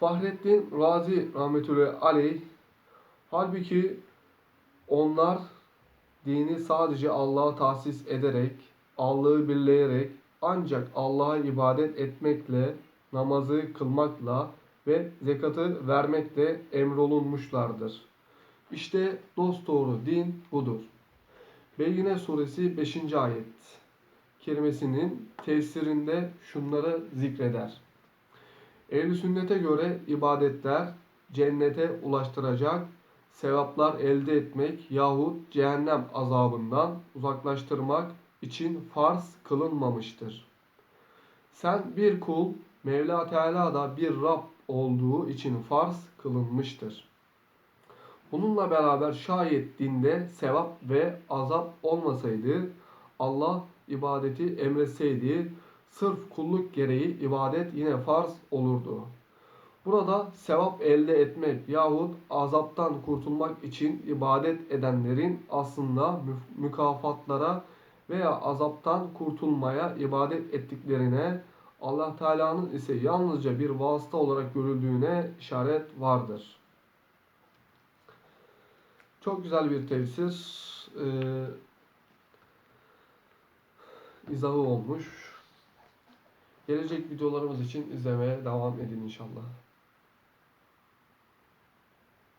Fahrettin Razi rahmetullahi aleyh halbuki onlar dini sadece Allah'a tahsis ederek, Allah'ı birleyerek ancak Allah'a ibadet etmekle, namazı kılmakla ve zekatı vermekle emrolunmuşlardır. İşte dosdoğru din budur. Beyyine suresi 5. ayet kelimesinin tefsirinde şunları zikreder. Ehl-i sünnete göre ibadetler cennete ulaştıracak sevaplar elde etmek yahut cehennem azabından uzaklaştırmak için farz kılınmamıştır. Sen bir kul, Mevla Teala da bir Rab olduğu için farz kılınmıştır. Bununla beraber şayet dinde sevap ve azap olmasaydı, Allah ibadeti emretseydi, sırf kulluk gereği ibadet yine farz olurdu. Burada sevap elde etmek yahut azaptan kurtulmak için ibadet edenlerin aslında mü- mükafatlara veya azaptan kurtulmaya ibadet ettiklerine Allah Teala'nın ise yalnızca bir vasıta olarak görüldüğüne işaret vardır. Çok güzel bir tefsir. Ee, izahı olmuş. Gelecek videolarımız için izlemeye devam edin inşallah.